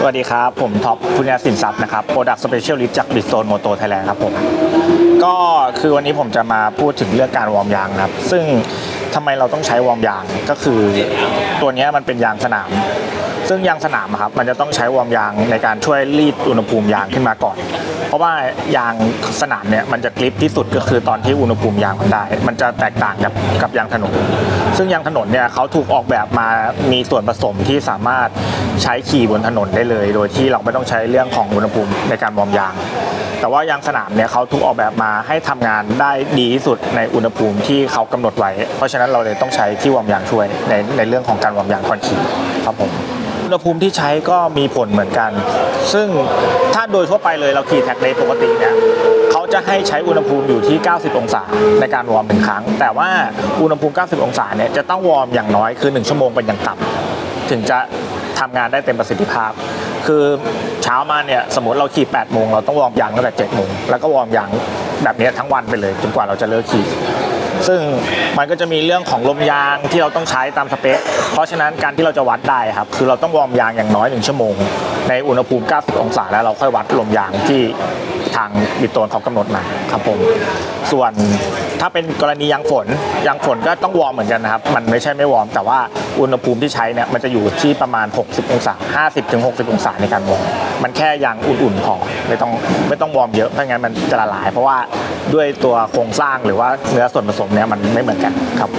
สวัสดีครับ ผมท็อปพุทธสินทรัพย์นะครับโปรดักต์สเปเชียลิฟต์จากบิสโตนโมโตไทยแลนด์ครับผม ก็คือวันนี้ผมจะมาพูดถึงเรื่องการวอร์มยางครับ ซึ่งทำไมเราต้องใช้วอร์มยางก็คือตัวนี้มันเป็นยางสนาม ซึ่งยางสนามครับมันจะต้องใช้วอร์มยางในการช่วยรีดอุณหภูมิยางขึ้นมาก่อน เพราะว่ายางสนามเนี่ยมันจะกริปที่สุดก็คือตอนที่อุณหภูมิยางมันได้ มันจะแตกต่างกับกับยางถนน ซึ่งยางถนนเนี่ยเขาถูกออกแบบมามีส่วนผสมที่สามารถใช้ขี่บนถนนได้เลย โดยที่เราไม่ต้องใช้เรื่องของอุณหภูมิในการวอร์มยาง แต่ว่ายางสนามเนี่ยเขาถูกออกแบบมาให้ทำงานได้ดีที่สุดในอุณหภูมิที่เขากำหนดไว้ เพราะฉะนั้นเราเลยต้องใช้ที่วอร์มยางช่วยในในเรื่องของการวอร์มยางก่อนขี่ครับผม อุณหภูมิที่ใช้ก็มีผลเหมือนกัน ซึ่งถ้าโดยทั่วไปเลยเราขี่แท็กเลย์ปกติเนี่ยเขาจะให้ใช้อุณหภูมิอยู่ที่ 90 องศาในการวอร์มหนึ่งครั้ง แต่ว่าอุณหภูมิ 90 องศาเนี่ยจะต้องวอร์มอย่างน้อยคือ 1 ชั่วโมงเป็นอย่างต่ำถึงจะทำงานได้เต็มประสิทธิภาพ คือเช้ามาเนี่ยสมมติเราขี่ 8 โมงเราต้องวอร์มยางตั้งแต่7โมงแล้วก็วอร์มยางแบบนี้ทั้งวันไปเลยจนกว่าเราจะเลิกขี่ ซึ่งมันก็จะมีเรื่องของลมยางที่เราต้องใช้ตามสเปค เพราะฉะนั้นการที่เราจะวัดได้ครับ คือเราต้องวอร์มยางอย่างน้อย 1 ชั่วโมง ในอุณหภูมิ 90 องศาแล้วเราค่อยวัดลมยางที่ทางบิตโตนเขากำหนดมา ครับผม ส่วนถ้าเป็นกรณียางฝนยางฝนก็ต้องวอร์มเหมือนกันนะครับ มันไม่ใช่ไม่วอร์ม แต่ว่าอุณหภูมิที่ใช้เนี่ยมันจะอยู่ที่ประมาณ 60 องศา 50ถึง60 องศาในการวอร์มมันแค่ยางอุ่นๆพอไม่ต้องไม่ต้องวอร์มเยอะไม่งั้นมันจะละลาย เพราะว่าด้วยตัวโครงสร้างหรือว่าเนื้อส่วนผสมเนี่ยมันไม่เหมือนกันครับ